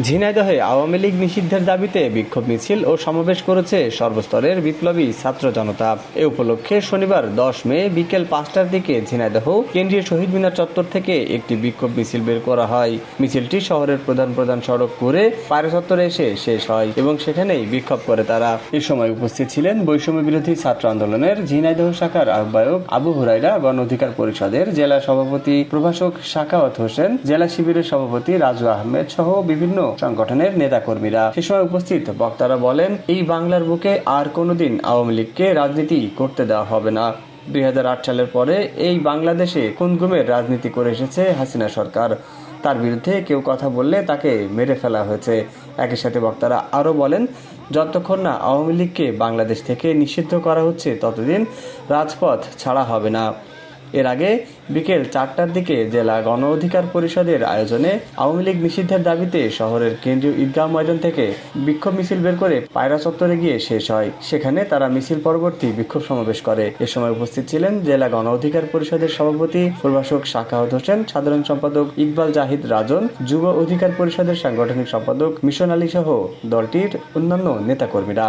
ঝিনাইদহে আওয়ামী লীগ নিষিদ্ধের দাবিতে বিক্ষোভ মিছিল ও সমাবেশ করেছে সর্বস্তরের বিপ্লবী ছাত্র জনতা। এ উপলক্ষে শনিবার দশ মে বিকেল পাঁচটার দিকে ঝিনাইদহ কেন্দ্রীয় শহীদ মিনার চত্বর থেকে একটি বিক্ষোভ মিছিল বের করা হয়। মিছিলটি শহরের প্রধান প্রধান সড়ক করে পায়রা চত্বরে এসে শেষ হয় এবং সেখানেই বিক্ষোভ করে তারা। এ সময় উপস্থিত ছিলেন বৈষম্য বিরোধী ছাত্র আন্দোলনের ঝিনাইদহ শাখার আহ্বায়ক আবু হুরাইরা গণ অধিকার পরিষদের জেলা সভাপতি প্রভাষক শাকাওয়াত হোসেন, জেলা শিবিরের সভাপতি রাজু আহমেদ সহ বিভিন্ন সংগঠনের নেতাকর্মীরা সে সময় উপস্থিত। বক্তারা বলেন, এই বাংলার বুকে আর কোনোদিন আওয়ামী লীগকে রাজনীতি করতে দেওয়া হবে না। দুই সালের পরে এই বাংলাদেশে কুনগুমের রাজনীতি করে এসেছে হাসিনা সরকার। তার বিরুদ্ধে কেউ কথা বললে তাকে মেরে ফেলা হয়েছে। একই সাথে বক্তারা আরও বলেন, যতক্ষণ না আওয়ামী লীগকে বাংলাদেশ থেকে নিষিদ্ধ করা হচ্ছে, ততদিন রাজপথ ছাড়া হবে না। এর আগে বিকেল চারটার দিকে জেলা গণ অধিকার পরিষদের আয়োজনে আওয়ামী লীগ নিষিদ্ধের দাবিতে শহরের কেন্দ্রীয় ঈদগাহ ময়দান থেকে বিক্ষোভ মিছিল বের করে পায়রা চত্বরে গিয়ে শেষ হয়। সেখানে তারা মিছিল পরবর্তী বিক্ষোভ সমাবেশ করে। এ সময় উপস্থিত ছিলেন জেলা গণ অধিকার পরিষদের সভাপতি প্রভাষক শাকাহত হোসেন, সাধারণ সম্পাদক ইকবাল জাহিদ রাজন, যুব অধিকার পরিষদের সাংগঠনিক সম্পাদক মিশন আলী সহ দলটির অন্যান্য নেতাকর্মীরা।